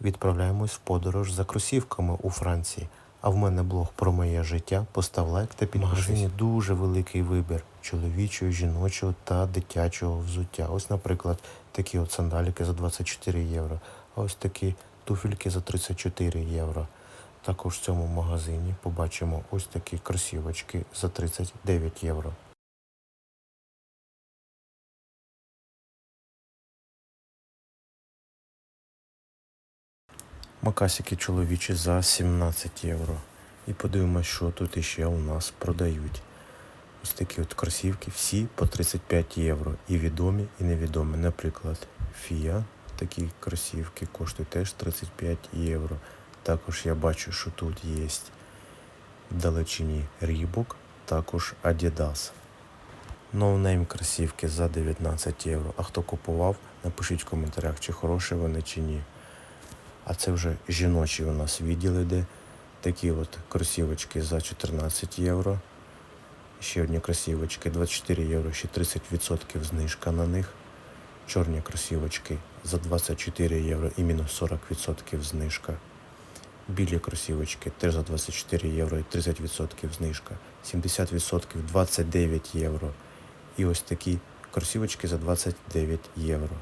відправляємось в подорож за кросівками у Франції. А в мене блог про моє життя. Постав лайк та підпишись. Магазині дуже великий вибір чоловічого, жіночого та дитячого взуття. Ось, наприклад, такі от сандаліки за 24 євро, а ось такі туфельки за 34 євро. Також в цьому магазині побачимо ось такі кросівочки за 39 євро. Макасики чоловічі за 17 євро. І подивимось, що тут іще у нас продають. Ось такі от кросівки, всі по 35 євро. І відомі, і невідомі. Наприклад, Фія, такі кросівки коштують теж 35 євро. Також я бачу, що тут є вдалечині Рібок, також Adidas. Ноунейм кросівки за 19 євро. А хто купував, напишіть в коментарях, чи хороші вони, чи ні. А це вже жіночі у нас відділ іде. Такі от кросівочки за 14 євро. Ще одні кросівочки 24 євро, ще 30% знижка на них. Чорні кросівочки за 24 євро і мінус 40% знижка. Білі кросівочки теж за 24 євро і 30% знижка. 70% 29 євро. І ось такі кросівочки за 29 євро.